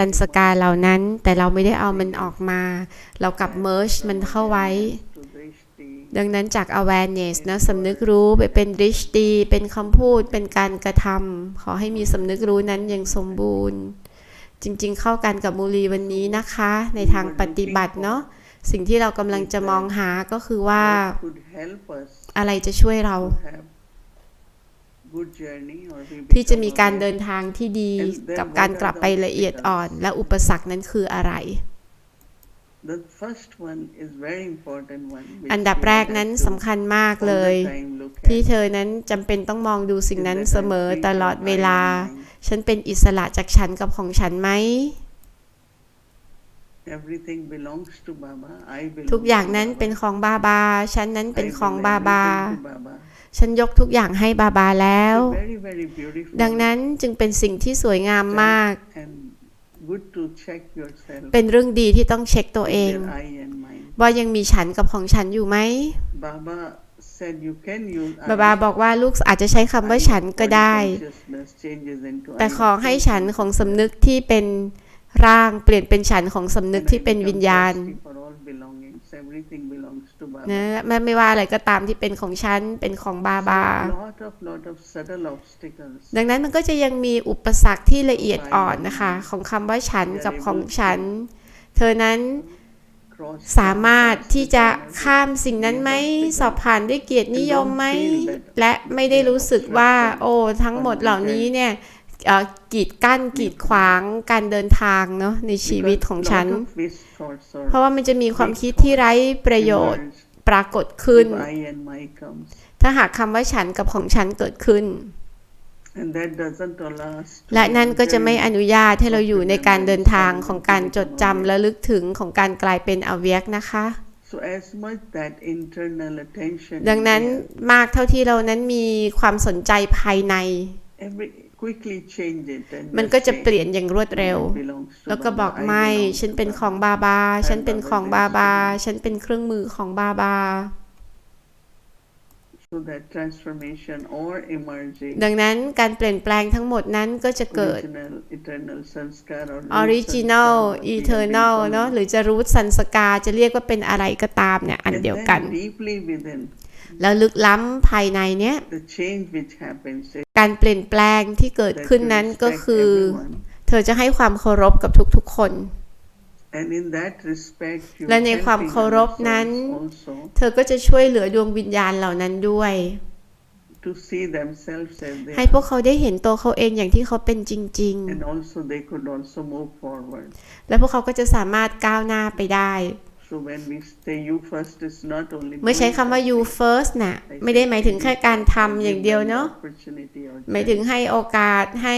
อันสกาเหล่านั้นแต่เราไม่ได้เอามันออกมา เรากลับ merge มันเข้าไว้ ดังนั้นจาก awareness นะสำนึกรู้ไปเป็น drishti เป็นคำพูดเป็นการกระทำขอให้มีสำนึกรู้นั้นอย่างสมบูรณ์ จริงๆ เข้ากันกับมูลีวันนี้นะคะ ในทางปฏิบัติเนาะสิ่งที่เรากำลังจะมองหาก็คือว่า อะไรจะช่วยเรา to have good journey or we ที่จะ become มีการ aware. เดินทางที่ดีกับการกลับไปละเอียดอ่อน และอุปสรรคนั้นคืออะไร The first one is very important one. which อันดับ you แรก have นั้น to สำคัญมาก all เลย the time look ที่ at เธอนั้นจำเป็นต้องมองดูสิ่ง is นั้น that เส I'm มอ free ต from ลอด I เวลา and mine. ฉันเป็นอิสระจากฉันกับของฉันไหม Everything belongs to Baba. I belong ทุกอย่าง to นั้น Baba. เป็นของบาบา ฉันนั้นเป็น I ของ belong บาบา everything to Baba. ฉันยกทุกอย่างให้บาบาแล้ว It's very, very beautiful ดังนั้นจึงเป็นสิ่งที่สวยงามมาก and good to check yourself เป็นเรื่องดีที่ต้องเช็คตัวเอง with their I and mine. ว่ายังมีฉันกับของฉันอยู่ไหม Baba said you can use บาบา I บอกว่าลูกอาจจะใช้คำว่าฉันก็ได้ consciousness changes into แต่ I ขอให้ฉันของสำนึกที่เป็นร่างเปลี่ยนเป็นฉันของสำนึก and I ที่เป็น become วิญญาณ นะไม่ไม่ว่าอะไรก็ตามที่เป็นของฉัน เป็นของบาบา So, lot of lot of subtle obstacles ดังนั้นมันก็จะยังมีอุปสรรคที่ละเอียดอ่อนนะคะ ของคำว่าฉันกับของฉัน เธอนั้น cross สามารถที่จะข้ามสิ่งนั้นไหมสอบผ่านด้วยเกียรตินิยมไหมและไม่ได้รู้สึกว่า โอ้ทั้งหมดเหล่านี้เนี่ยเอ่อกีดกั้นกีดขวางการเดินทางเนาะในชีวิตของฉัน Lot of waste thoughts are เพราะว่ามันจะมีความคิดที่ไร้ประโยชน์ emerged ปรากฏขึ้น if I and my comes ถ้าหากคำว่าฉันกับของฉันเกิดขึ้น and that doesn't allow us to และนั่นก็จะไม่ journey อนุญาตให้เราอยู่ในการเดินทางของการจดจำและลึกถึงของการกลายเป็นอเวียกนะคะ So as much that internal attention ดังนั้น is มากเท่าที่เรานั้นมีความสนใจภายใน there, every quickly change it and มัน just ก็จะ say, เปลี่ยนอย่างรวดเร็ว "It belongs to แล้วก็ Baba, บอก I ไม่ belong ฉัน to เป็น Baba." ของบาบา ฉันเป็นของบาบา ฉันเป็นเครื่องมือของบาบา So that transformation or emerging ดังนั้นการเปลี่ยนแปลงทั้งหมดนั้นก็จะเกิด original eternal sanskar or root original sanskar, what we have been eternal เนาะ calling. หรือจะรู้สันสกาจะเรียกว่าเป็นอะไรก็ตามเนี่ย อัน And เดียวกัน then deeply within แล้วลึกล้ำภายในเนี้ย the change which happens is การเปลี่ยนแปลงที่เกิด that ขึ้น you นั้นก็ respect คือ everyone. เธอจะให้ความเคารพกับทุกๆคน And in that respect, you และในความ helping เคารพ other นั้น souls also เธอก็จะช่วยเหลือดวงวิญญาณเหล่านั้นด้วย to see themselves as they ให้พวกเขาได้เห็นตัวเขาเองอย่างที่เขาเป็นจริง and also they could also move forward. ๆและพวกเขาก็จะสามารถก้าวหน้าไปได้ So when we say you first, it's not only เมื่อใช้คำว่า you doing first น่ะ something. ไม่ได้หมายถึงแค่การทำอย่างเดียวเนาะ Opportunity or หมายถึง chance, ให้โอกาสให้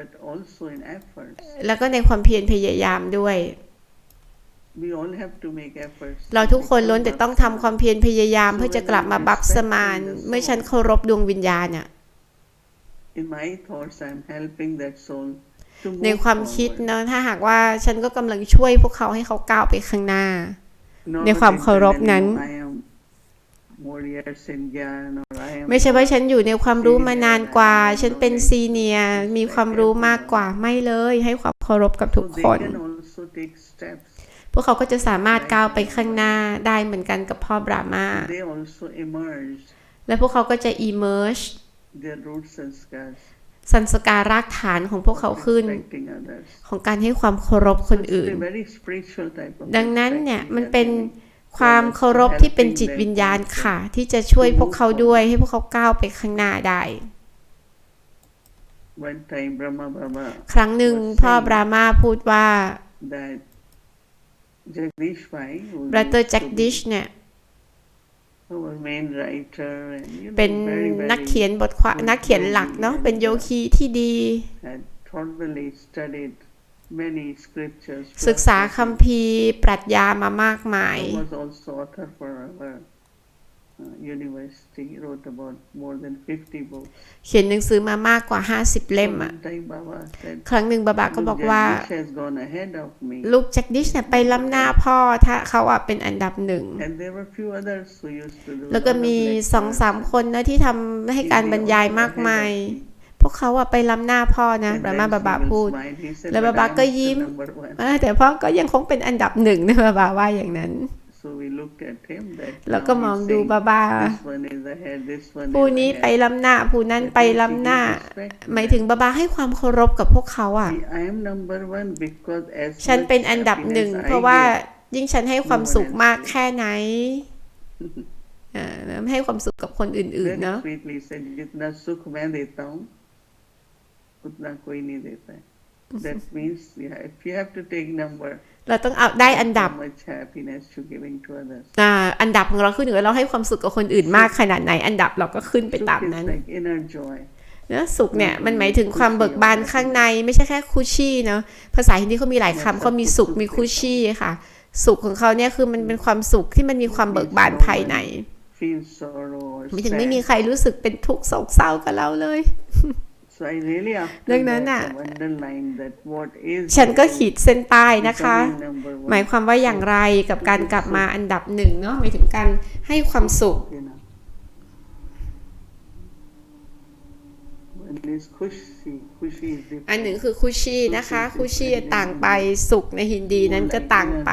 but also in efforts. แล้วก็ในความเพียรพยายามด้วย We all have to make efforts. เราทุกคนล้วนแต่ต้องทำความเพียรพยายามเพื่อจะกลับมาบัพสมาน เมื่อฉันเคารพดวงวิญญาณน่ะ In my thoughts, I'm helping that soul to ใน move ความคิด forward. เนาะถ้าหากว่าฉันก็กำลังช่วยพวกเขาให้เขาก้าวไปข้างหน้า Not ในความเคารพ internally, นั้น I am more years in Gyan or I am ไม่ใช่ว่าฉันอยู่ในความรู้มานานกว่า ฉันเป็นซีเนียร์มีความรู้มากกว่าไม่เลย ให้ความเคารพกับทุก So คน they can also take steps. พวกเขาก็จะสามารถก้าวไปข้างหน้าได้เหมือนกันกับพ่อบรามา They also emerge และพวกเขาก็จะ emerge their roots and scars, สันสการรากฐานของพวกเขาขึ้น respecting others. ของการให้ความเคารพคน It's อื่น a very spiritual type of ดังนั้นเนี่ย respecting มัน that เป็น we- ความเคารพที่เป็นจิตวิญญาณค่ะ ที่จะช่วยพวกเขาด้วยให้พวกเขาก้าวไปข้างหน้าได้ One time Brahma Baba ครั้งหนึ่งพ่อบรามาพูดว่า that Jagdish Bhai, who บราเตอร์ used แจ็ค to ดิช be เนี่ย เป็น very, very นักเขียนบทความนักเขียนหลักเนาะเป็นโยคีที่ดี had thoroughly studied many scriptures. ศึกษา philosophy. คัมภีร์ปรัชญามามากมาย เขียนหนังสือมามากกว่า 50 เล่ม So อะ one time Baba said, ครั้งหนึ่งบาบาก็ "Look, บอกว่า Jagdish has gone ahead of me. ลูกแจ็คดิชเนี่ยไปล้ำหน้าพ่อถ้าเขาอะเป็นอันดับหนึ่ง And there were few others who used to do แล้วก็ lot of มี lectures สองสามคนนะที่ทำให้การบรรยายมากมาย ahead of me. พวกเขาอะไปล้ำหน้าพ่อนะ And บรา then มาบาบา he will พูด smile. He said, แล้ว "But บาบา I'm ก็ still ยิ้ม number one." เออแต่พ่อก็ยังคงเป็นอันดับหนึ่งนะบาบาว่าอย่างนั้น So we looked at him that แล้วก็ now มอง he's ดู saying, บาบา This one is ahead, this one ผู้ is นี้ไป ahead. ล้ำหน้า ผู้นั้นไปล้ำหน้า หมายถึงบาบาให้ความเคารพกับพวกเขาอะ See, I am number one because as ฉัน much เป็นอันดับหนึ่ง happiness เพราะ I ว่า get, ยิ่งฉันให้ความสุขมากแค่ไหนเออแล้วให้ความสุขกับคนอื่นๆ very เนาะ That means yeah, if you have to take number เราต้องเอาได้อันดับอันดับของเราขึ้นอยู่กับเราให้ความสุขกับคนอื่นมากขนาดไหน อันดับเราก็ขึ้นไปตามนั้น like นะสุขเนี่ย มันหมายถึงความเบิกบานข้างในไม่ใช่แค่คุชี่เนาะภาษาฮินดีเขามีหลายคำเขามีสุขมีคุชี่ค่ะ สุขของเขาเนี่ยคือมันเป็นความสุขที่มันมีความเบิกบานภายในไม่ถึงไม่มีใครรู้สึกเป็นทุกข์โศกเศร้ากับเราเลย So I really after ดังนั้น that น่ะ have underlined that what is ฉันก็ the ขีดเส้นใต้นะคะ becoming number one. หมายความว่าอย่างไรกับการกลับมาอันดับหนึ่งเนาะหมายถึงการให้ความสุข you know. One is khushi. Khushi is different. อันหนึ่งคือคุชชี่นะคะคุชชี่ต่างไปสุขในฮินดีนั้นก็ต่างไป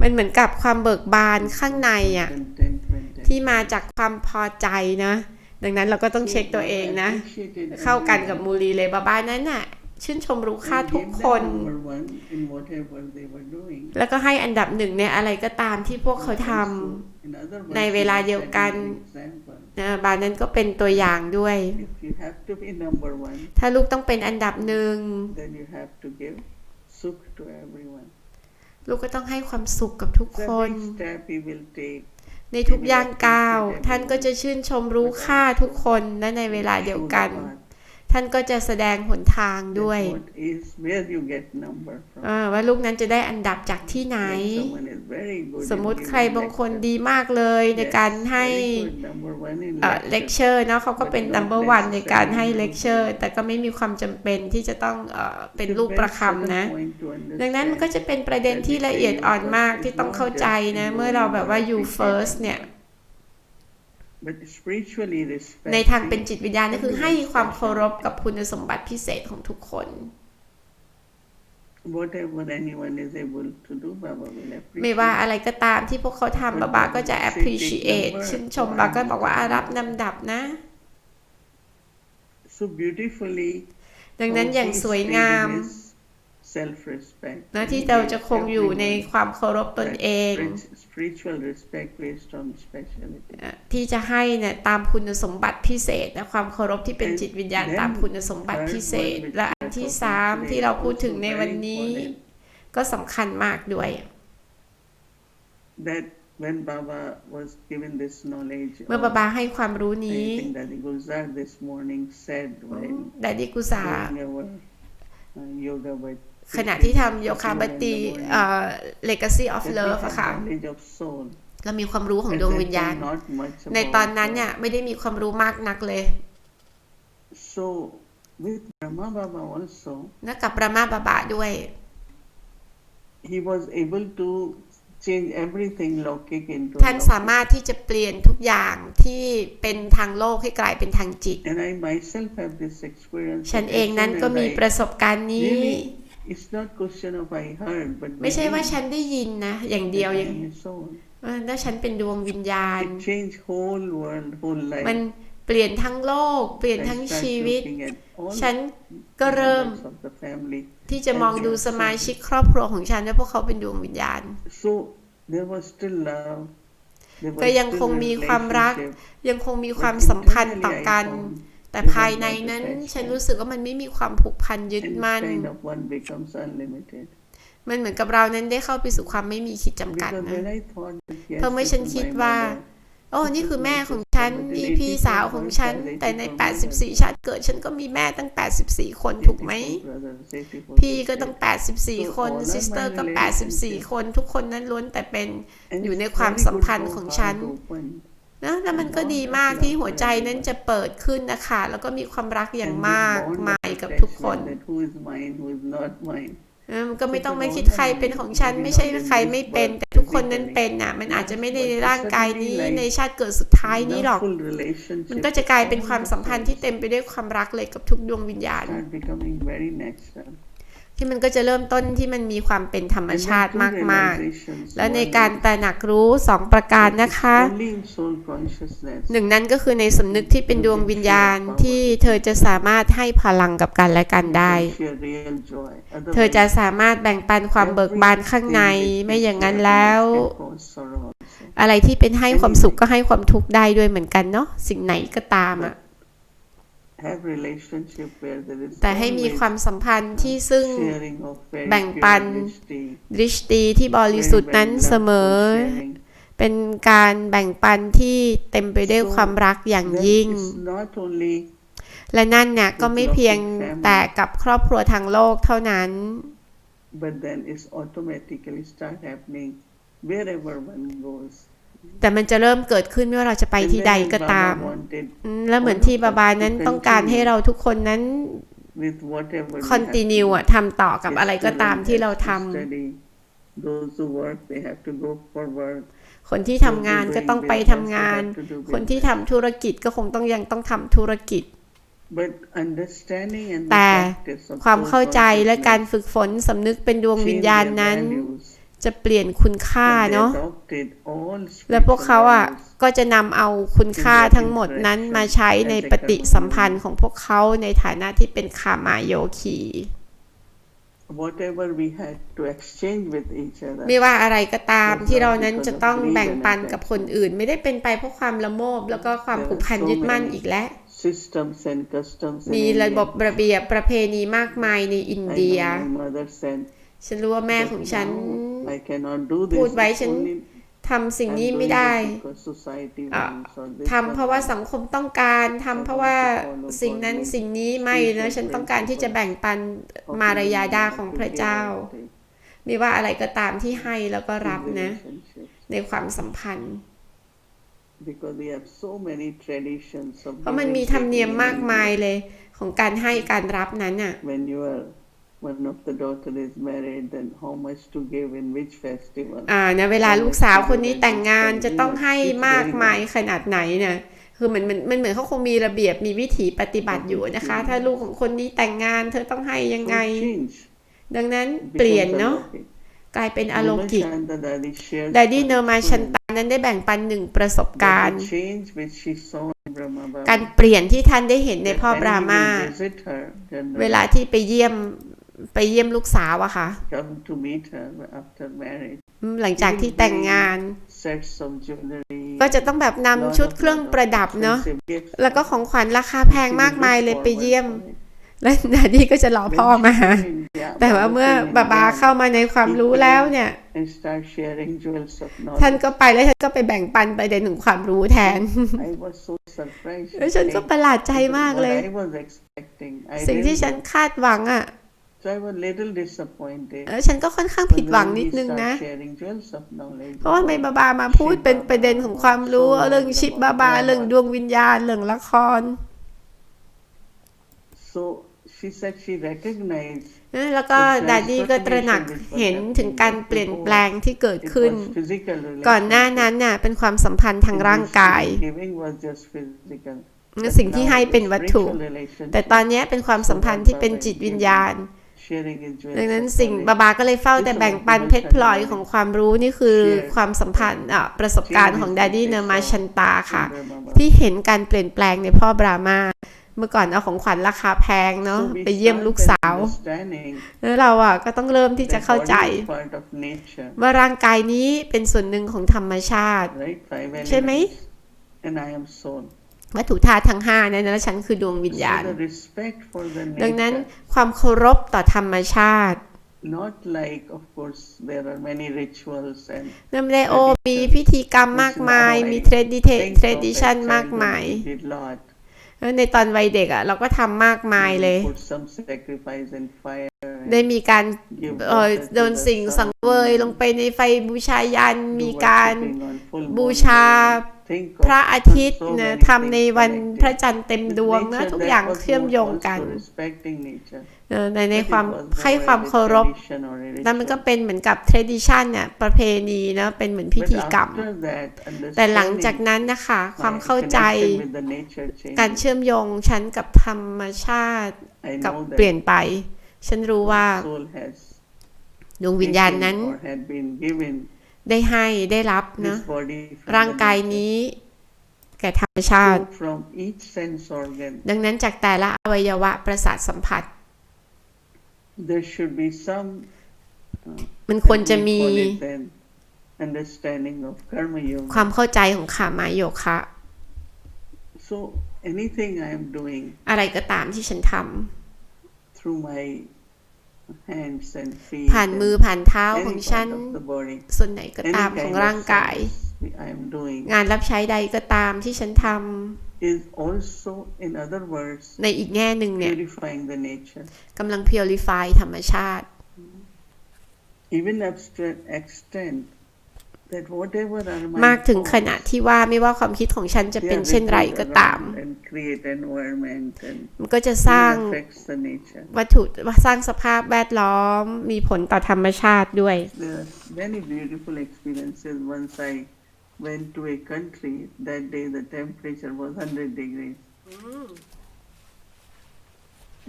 มันเหมือนกับความเบิกบานข้างในอะ Contentment and ที่มาจากความพอใจนะ ดังนั้นเราก็ต้องเช็คตัวเองนะ เข้ากันกับมูลีเลยบาบ้านั้นน่ะ ชื่นชมรู้ค่าทุกคน แล้วก็ให้อันดับหนึ่งในอะไรก็ตามที่พวกเขาท Also, in other words, ในเวลาเดียวกันนะบานั้นก็เป็นตัวอย่างด้วย ถ้าลูกต้องเป็นอันดับหนึ่งลูกก็ต้องให้ความสุขกับทุกคน ในทุกย่างก้าว ท่านก็จะชื่นชมรู้ค่าทุกคนและในเวลาเดียวกัน ท่านก็จะแสดงหนทางด้วย That what is where you get number from. เออว่าลูกนั้นจะได้อันดับจากที่ไหน If someone is very good สม in มุติ giving ใครบางคน lecture, ดีมากเลยใน yes, การให้ very good, number one in เอ่อ lecture. เลคเชอร์เนาะเขาก็เป็น But not number one ในการให้เลคเชอร์ แต่ก็ไม่มีความจำเป็นที่จะต้องเอ่อเป็น It's a ลูก very ประคำ subtle นะ point to ดังนั้นมันก็ understand. จะเป็นประเด็นที่ละเอียดอ่อนมากที่ต้องเข้าใจนะ เมื่อเราแบบว่า you first เนี่ย But spiritually ใน respect ทางเป็นจิตวิญญาณก็คือให้ความเคารพกับคุณสมบัติพิเศษของทุกคน whatever anyone is able to do, Baba will ไม่ว่า appreciate. อะไรก็ตามที่พวกเขาทำบาบาก็จะ appreciate ชื่นชมบาก็บอกว่าอะรับนำดับนะ So beautifully ดังนั้นอย่างสวยงาม self respect นะที่เราจะคงอยู่ในความเคารพตนเอง spiritual respect based on speciality เอ่อที่จะให้เนี่ยตามคุณสมบัติพิเศษนะความเคารพที่เป็นจิตวิญญาณตามคุณสมบัติพิเศษ และอันที่สามที่เราพูดถึงในวันนี้ ก็สำคัญมากด้วย that when Baba was given this knowledge เมื่อบาบาให้ความรู้ I นี้ think that the Gulzar this morning said when แต่ดิกุซา doing our uh, yoga with ขณะที่ทำโยคะบัตตีเอ่อ legacy of that we love have อะค่ะ knowledge of soul เรามีความรู้ของ At ดวง that วิญญาณ time, not much ใน about ตอนนั้น uh, เนี่ยไม่ได้มีความรู้มากนักเลย So with Brahma Baba also, นะกับรามาบาบาด้วย he was able to change everything Lokik into ท่านสามารถที่จะเปลี่ยนทุกอย่างที่เป็นทางโลกให้กลายเป็นทางจิต And I myself have this experience. ฉัน that เอง as นั้น soon ก็ as มี I ประสบการณ์นี้ really, it's not question of I heard, but ไม่ใช่ว่า believe ฉันได้ยินนะ อย่างเดียว that ยัง I am a soul. เออถ้าฉันเป็นดวงวิญญาณ It changed whole world, whole life. มันเปลี่ยนทั้งโลก เปลี่ยน I ทั้ง start ชีวิต looking at all ฉันก็เริ่ม members of the family. ที่จะมองดูสมาชิกครอบครัวของฉันว่าพวกเขาเป็นดวงวิญญาณ So there was still love. There was ก็ยัง still คงมีความรัก relationship. ยังคงมี But ความสัมพันธ์ต่อ internally I กัน found แต่ภายในนั้นฉันรู้สึกว่ามันไม่มีความผูกพันยึด and มั่น kind of one becomes unlimited. มันเหมือนกับเรานั้นได้เข้าไปสู่ความไม่มีขีดจำกัด Because นะ when I thought that yes, เพราะเมื่อ this ฉัน is คิด my ว่า mother, โอ้ นี่คือแม่ของฉัน นี่พี่สาวของฉัน แต่ใน 84 ชาติเกิดฉันก็มีแม่ตั้ง 84 คนถูกไหม84 brothers, 84พี่ก็ต้อง 84 คนซิสเตอร์ก็ 84 คน ทุกคนนั้นล้วนแต่เป็น And อยู่ใน it's ความ very สัม good พันธ์ for ของ heart ฉัน open. นะแล้วมันก็ดีมากที่หัวใจนั้นจะเปิดขึ้นนะคะ แล้วก็มีความรักอย่าง And มาก this bond of มายกับทุกคน attachment that who is mine, who is not mine. เออมันก็ไม่ต้องมาคิดใครเป็นของฉัน ไม่ใช่ใครไม่เป็น แต่ทุกคนนั้นเป็นน่ะ มันอาจจะไม่ได้ในร่างกายนี้ในชาติเกิดสุดท้ายนี้หรอก Full relationship มันก็จะกลายเป็นความสัมพันธ์ที่เต็มไปด้วยความรักเลยกับทุกดวงวิญญาณ ที่มันก็จะเริ่มต้นที่มันมีความเป็นธรรม And ชาติ then two มากๆ realizations. และใน One การ is ตระหนักรู้สองประการนะคะ Only in soul consciousness หนึ่งนั้นก็คือในสำนึกที่เป็นดวงวิญญาณที่เธอจะสามารถให้พลังกับกันและกันได้ can share real joy. เธอจะ Otherwise, สามารถแบ่งปันความเบิกบานข้างในไม่อย่างนั้นแล้ว can cause sorrow also. อะไรที่เป็นให้ความสุขก็ให้ความทุกข์ได้ด้วยเหมือนกันเนาะสิ่งไหนก็ตามอะ Have relationship where there is แต่ให้มี always ความสัมพันธ์ที่ซึ่ง sharing of very แบ่ง pure ปัน drishti, ดริชตีที่บริสุทธิ์นั้น very เสมอ wonderful sharing. เป็นการแบ่งปันที่เต็มไปด้วยความรักอย่าง Then ยิ่ง it's not only และนั่นเนี่ยก็ไม่เพียงแต่กับครอบครัวทางโลกเท่านั้น but then it's automatically start happening wherever one goes. แต่มันจะเริ่มเกิดขึ้นไม่ว่าเราจะไป And ที่ then ใด Baba ก็ตาม wanted อืมแล้วเหมือนที่บาบานั้นต้องการให้เราทุกคนนั้น with whatever we คอนติเนีย have to อะทำต่อกับอะไรก็ตามที่เราท Students have to study. Those who work, they have to go for work. ำคนที่ทำงานก็ต้องไปทำงาน คนที่ทำธุรกิจก็คงต้องยังต้องทำธุรกิจ But understanding and the แต่ practice of ความ soul เข้าใจและการ consciousness ฝึกฝนสำนึกเป็นดวงวิญญาณ change นั้น their values. จะเปลี่ยนคุณค่า And they เนาะ adopted all และพวก spiritual เขาอะ values ก็จะนำเอาคุณค่าทั้งหมดนั้นมาใช้ในปฏิสัมพันธ์ของพวกเขาในฐานะที่เป็นคามาโยคี whatever we had to exchange with each other. ไม่ว่าอะไรก็ตามที่เรานั้นจะต้องแบ่งปันกับคนอื่น ไม่ได้เป็นไปเพราะความละโมบ แล้วก็ความผูกพันยึดมั่นอีกแล้ว Systems and customs. in มี India. ระบบระเบียบประเพณีมากมายในอิน I เดีย know my mother said, ฉันรู้ว่าแม่ของฉัน "No, I cannot do พูด this. ไว้ It's ฉัน only ทำสิ่ง I'm นี้ doing ไม่ it ได้ because society อะ wants or this ทำ or เพราะว่า that." สังคมต้องการทำเพราะว่าสิ่งนั้นสิ่งนี้ไม่นะฉันต้องการที่จะแบ่งปันมารยาดาของพระเจ้า ไม่ว่าอะไรก็ตามที่ให้แล้วก็รับนะ Relationships. ในความสัมพันธ์ Because we have so many traditions of เพราะมัน giving, มีธรรมเนียม taking, มากมายเลยของการให้การรับนั้นน่ะ When you are one of the daughter is married, then how much to give in which festival? อ่านะเวลาลูกสาวคนนี้แต่งงานจะต้องให้มากมายขนาดไหนเนี่ยคือมันมันมันเหมือนเขาคงมีระเบียบมีวิถีปฏิบัติอยู่นะคะ ถ้าลูกของคนนี้แต่งงานเธอต้องให้ยังไง So change ดังนั้น becomes เปลี่ยนเนาะ alokik. กลายเป็นอารมณ์กิจ Shanta Dadi shared ดดดี้เนอร์มาชัน her ตานั้นได้แบ่งปันหนึ่งประสบ experience การ that ณ์ the change which she saw in Brahma Baba. การเปลี่ยนที่ท่านได้เห็นใน that พ่อ when บรา he มา will visit her, generally เวลาที่ไปเยี่ยม ไปเยี่ยมลูกสาวอะค่ะ come to meet her after marriage, อืมหลังจากที่แต่งงาน sets of jewelry, ก็จะต้องแบบนำ lot ชุด of- เครื่อง lot of ประดับเนาะ expensive gifts. แล้วก็ของขวัญราคาแพง She will มากมาย look เลยไป forward เยี่ยม for it. และดดดี้ก็จะรอ When พ่อ she มา came in, yeah, แต่ว่า Baba เมื่อ came in บาบา Jan เข้ามาในความรู้แล้วเนี่ย and start sharing jewels of ท่าน knowledge. ก็ไปแล้วท่านก็ไปแบ่งปันไปในหนึ่งความรู้แทน I was so surprised. แล้วฉันก็ประหลาดใจมากเลย What I was expecting. I สิ่งที่ didn't ฉันคาดหวังอะ So I was little disappointed. แล้วฉันก็ค่อนข้างผิดหวังนิดนึงนะ When we start sharing jewels of knowledge. เพราะว่าไม่บาบามาพูดเป็นประเด็นของความรู้เรื่องชิปบาบาเรื่องดวงวิญญาณเรื่องละคร So she said she recognized แล้วก็ดาดี้ก็ตระหนักเห็นถึงการเปลี่ยนแปลงที่เกิด it ขึ้น was physical ก่อนหน้า relationship. นั้นน่ะเป็นความสัมพันธ์ทางร่างกาย Giving was just physical. สิ่งที่ให้เป็นวัตถุ Spiritual relationship. แต่ตอนนี้เป็นความสัมพันธ์ที่เป็นจิตวิญญาณ Sharing in jewels ดังนั้น of สิ่ง knowledge. บาบาก็เลยเฝ้าแต่แบ่งปันเพชรพลอยของความรู้นี่คือความสัมพันธ์อะประสบการณ์ของดาดี้เนอร์มาชันตาค่ะ ที่เห็นการเปลี่ยนแปลงในพ่อบรามาเมื่อก่อนเอาของขวัญราคาแพงเนาะ So we ไปเยี่ยมลูก start สาว understanding แล้วเราอะก็ต้องเริ่มที่จะ that เข้าใจ body is part of nature, ว่าร่างกายนี้เป็นส่วนหนึ่งของธรรมชาติ right? Five ใช่ไหม elements. And I am soul. วัตถุธาตุทั้งห้านั้นแล้วฉันคือดวงวิญญาณ So the respect for the ดังนั้น nature, ความเคารพต่อธรรมชาติ not like, of course, there are many rituals and นั่นได้โอมีพิธีกรรมมากมาย มีเทรดิเท think เทร of ดิชัน as มากมาย childhood, we did lot. แล้วในตอนวัยเด็กอะ เราก็ทำมากมายเลย Put some sacrifice in fire. and ได้มีการ give เอ่อ water to โดน the สิ่ง sun สังเวยลงไปในไฟบูชายัน do มีการ worshipping on full บู moon ชา day. think พระ of อาทิตย์ so นะ many ทำใน things วัน connected. พระจันทร์เต็ม With ดวงนะ nature, ทุก that อย่าง was เชื่อม more โยงกัน also respecting nature. เออในใน But it ความ was ให้ more ความ as a เคารพ tradition or a นั่นมันก็ ritual. เป็นเหมือนกับ tradition เนี่ยประเพณีนะเป็นเหมือนพิ But ธีกรรม after that, แต่หลังจาก understanding นั้นนะคะ ความ my เข้าใจ connection with the nature การ changes. เชื่อมโยงฉันกับธรรมชาติ I กับ know เปลี่ยน that ไป ฉันรู้ว่า soul has ดวงวิญญาณ taken นั้น or had been given ได้ให้ได้รับนะ this body from ร่าง the กาย nature. นี้ แก่ธรรมชาติ So from each sense organ, ดังนั้นจากแต่ละอวัยวะประสาทสัมผัส there should be some มันควรจะมี we call it then understanding of karma ความ yoga. เข้าใจของขามาโยคะ So anything I am doing อะไรก็ตามที่ฉันท through my hands and feet ำ ผ่าน and มือผ่านเท้าของ any ฉัน part of the body, ส่วนไหนก็ any ตามของ kind ร่าง of กาย service I am doing งานรับใช้ใดก็ตามที่ฉันท is also, in other words, ำในอีกแง่หนึ่งเนี่ย purifying the nature. กำลัง purify ธรรมชาติ Even abstract มากถึงข thoughts, ณะที่ว่าไม่ว่าความคิดของฉันจะ they เป็น are เช่นไร rippled ก็ตาม around and create environment and มันก็จะสร้าง even affects the nature. วัตถุสร้างสภาพแวดล้อมมีผลต่อธรรมชาติด้วย There are many beautiful experiences. Once I went to a country, that day the temperature was 100 degrees.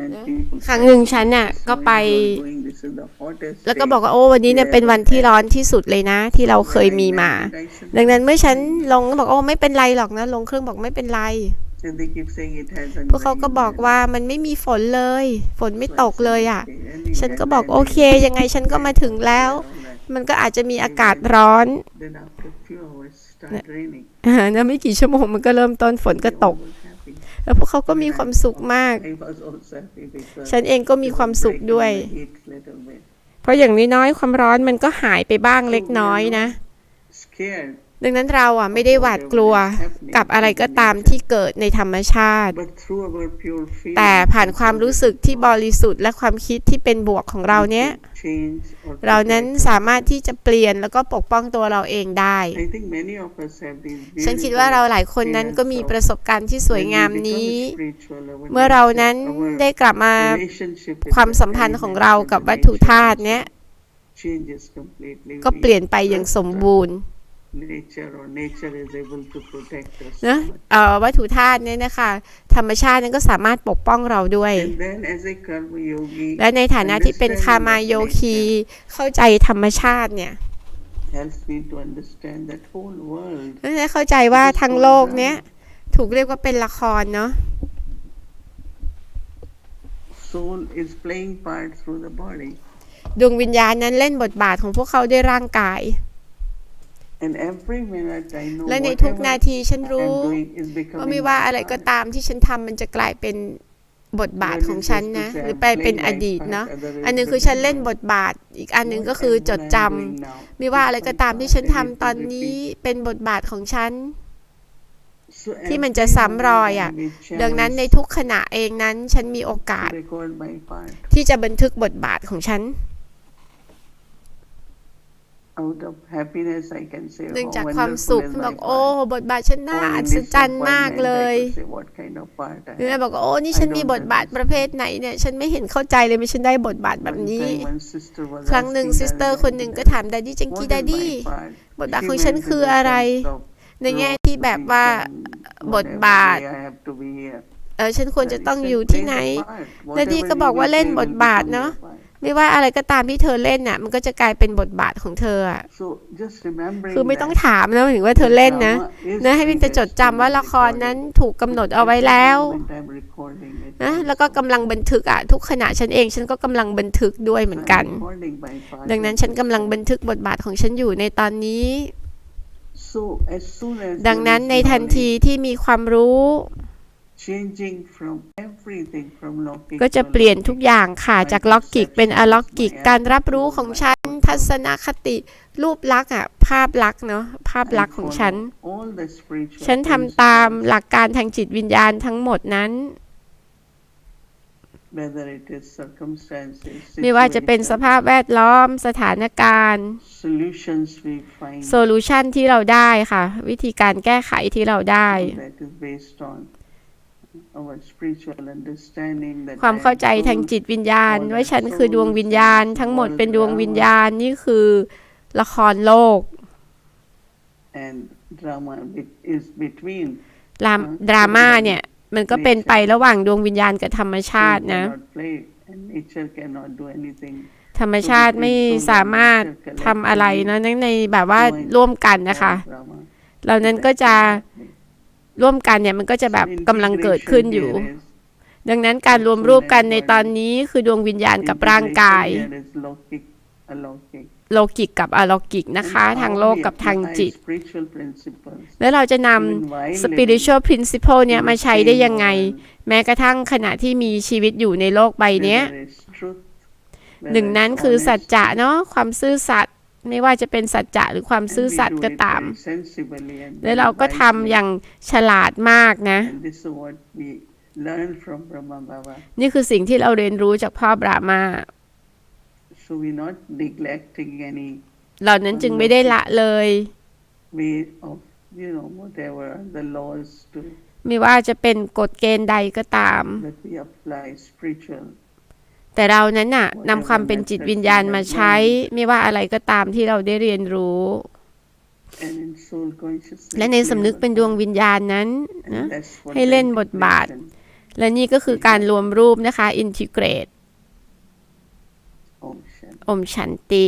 And people ครั้งหนึ่งฉันน่ะ "This is ก็ when ไป you are going, this is the hottest แล้วก็ day." บอกว่าโอ้วันนี้เนี่ยเป็นวันที่ร้อนที่สุดเลยนะ ที่เราเคยมีมา And I said, ดังนั้นเมื่อฉันลงก็บอกโอ้ไม่เป็นไรหรอกนะ ลงเครื่องบอกไม่เป็นไร and they keep saying it hasn't พวกเขาก็ rained บอก and ว่ามันไม่มีฝนเลย ฝนไม่ so I ตก said, เลยอะ "Okay." And ฉัน even ก็ at บอก night โอ they เค said, ยังไงฉันก็มาถึงแล้ว "All right." มันก็อาจจะมีอากาศร้อน Then after a few hours start raining. อ่านะไม่กี่ชั่วโมงมันก็เริ่มต้นฝนก็ They ต all ก were happy. แล้วพวกเขาก็มีความสุขมาก ฉันเองก็มีความสุขด้วย เพราะอย่างน้อยๆความร้อนมันก็หายไปบ้างเล็กน้อยนะ ดังนั้นเราอะไม่ได้หวาดกลัวกับอะไรก็ตามที่เกิดในธรรมชาติ but through our pure feelings, แต่ผ่านความรู้สึกที่บริสุทธิ์และความคิดที่เป็นบวกของเราเนี้ย change or เรานั้น protect สามารถที่จะเปลี่ยนแล้วก็ปกป้องตัวเราเองได้ I think many of us have these ฉันคิดว่าเราหลายคนนั้นก็มีประสบการณ์ที่สวยงามนี้ เมื่อเรานั้นได้กลับมาความสัมพันธ์ของเรากับวัตถุธาตุเนี้ย changes completely ก็เปลี่ยนไปอย่างสมบูรณ์ nature or nature is able to protect us นะ so much. เอ่อวัตถุธาตุเนี่ยนะคะ ธรรมชาตินั้นก็สามารถปกป้องเราด้วย and then as a karma yogi และในฐานะที่เป็นคามาโยคี เข้าใจธรรมชาติเนี่ย helps me to understand that whole world ก็จะเข้าใจว่าทั้งโลกเนี้ยถูกเรียกว่าเป็นละครเนาะ soul is playing part through the body ดวงวิญญาณนั้นเล่นบทบาทของพวกเขาด้วยร่างกาย and every minute I know และในทุก whatever นาทีฉัน I'm รู้ doing is ว่า becoming ไม่ว่า my อะไรก็ part. ตามที่ฉันทำมันจะกลายเป็นบทบาทของฉันนะ หรือไปเป็นอดีตเนาะอันหนึงคือฉันเล่นบทบาท อีกอันหนึงก็คือจดจำไม่ว่าอะไรก็ตามที่ฉันทำตอนนี้เป็นบทบาทของฉัน ที่มันจะซ้ำรอยอะดังนั้นในทุกขณะเองนั้น ฉันมีโอกาส record my part ที่จะบันทึกบทบาทของฉัน out of happiness I can say เนื่อง how จากความ wonderful สุข is บ my อกโอ้ part บทบาทฉันน่า Or in อัศจรรย์มาก disappointment, เลย I could say what kind of part I นี่แม่ have. บอกว่าโอ้นี่ฉันมีบทบาทประเภทไหนเนี่ยฉันไม่เห็นเข้าใจเลยไม่ฉันได้บทบาทแบบ One นี้ time one sister was ครั้งหนึ่ง asking ซิสเตอร์ her คนหนึ่งก็ that, ถามดดดี้จัง "What กี้ is ดดดี้ my part?" บทบาท She ของฉัน meant in คือ the อะไร sense of ในแง่ role ที่แบบว่า position, บท whatever บาท way I have to be here. เออฉันควรจะ He ต้อง said, อยู่ "Play ที่ the ไหน part. ดดดี้ Whatever ก็ you บอกว่า will เล่น play บ will ทบาท become เนาะ your part. ไม่ว่าอะไรก็ตามที่เธอเล่นน่ะ มันก็จะกลายเป็นบทบาทของเธออะ So just remembering คือไม่ต้อง that ถามนะหมายถึงว่าเธอเล่นนะ drama is นะให้เพียงแต่จดจำว่าละครนั้นถูกกำหนดเอาไว้แล้ว Moment I'm recording it. นะแล้วก็กำลังบันทึกอะทุกขณะฉันเองฉันก็กำลังบันทึกด้วยเหมือนกัน I'm recording my part ดังนั้น in ฉัน this กำลัง moment. บันทึกบทบาทของฉันอยู่ในตอนนี้ So as soon as ดัง there นั้น is ในทัน knowledge, ทีที่มีความรู้ ก็จะ to เปลี่ยน alokik, ทุกอย่างค่ะจากล็อกกิกเป็นอล็อกกิกการรับรู้ของฉัน ทัศนคติ รูปลักษณ์อะภาพลักษณ์เนาะภาพ and ลักษณ์ของฉัน follow all the spiritual ฉันทำตาม principles หลักการทางจิตวิญญาณทั้งหมดนั้น whether it is circumstances, ไม่ว่าจะเป็นส situation, ภาพแวดล้อมสถานการณ์ solutions we find โซลูชันที่เราได้ค่ะ วิธีการแก้ไขที่เราได้ ความ I เข้า am ใจทาง soul จิตวิญญาณ ว่าฉันคือดวงวิญญาณ ทั้งหมดเป็นดวงวิญญาณนี่คือละครโลก and drama bit- is between ดรามดราม่าเนี่ยมันก็เป็นไประหว่างดวงวิญญาณกับธรรมชาติ Nature นะ cannot play and nature cannot do anything ธรรมชาติไม่สามารถทำอะไรนะในในแบบว่าร่วมกันนะคะ for drama. เหล่านั้นก็จะ ร่วมกันเนี่ยมันก็จะแบบกำลังเกิดขึ้นอยู่ Integration here is ดังนั้นการรวมรูปกันในตอนนี้คือดวงวิญญาณกับร่างกาย integration here is lokic, alaukic. โลกิกกับอโลกิกนะคะ And ทาง how โลก we กับทาง apply จิต spiritual principles แล้วเราจะน even while ำ spiritual principle เนี่ย living มา in ใช้ the ได้ same ยังไง world, แม้กระทั่งขณะที่มีชีวิตอยู่ในโลกใบ where เนี้ย there is truth, where หนึ่ง there is นั้นคือสัจ honesty, จะเนาะความซื่อสัตย์ ไม่ว่าจะเป็นสัจจะหรือความ and ซื่อ we สัตย์ do ก็ it ตาม very sensibly and แล้ว very เราก็ wisely. ทำอย่างฉลาดมากนะ And this is what we learn from Brahma Baba. นี่คือสิ่งที่เราเรียนรู้จากพ่อบรามา So we're not neglecting any เหล่านั้นจึงไม่ได้ละเลย way of, you know, whatever the laws to ไม่ว่าจะเป็นกฎเกณฑ์ใดก็ตาม that we apply spiritual แต่เรานั้นน่ะนำความเป็นจิตวิญญาณมาใช้ ไม่ว่าอะไรก็ตามที่เราได้เรียนรู้ และในสำนึกเป็นดวงวิญญาณนั้นนะให้เล่นบทบาท และนี่ก็คือการรวมรูปนะคะ อินทิเกรตอมชันติ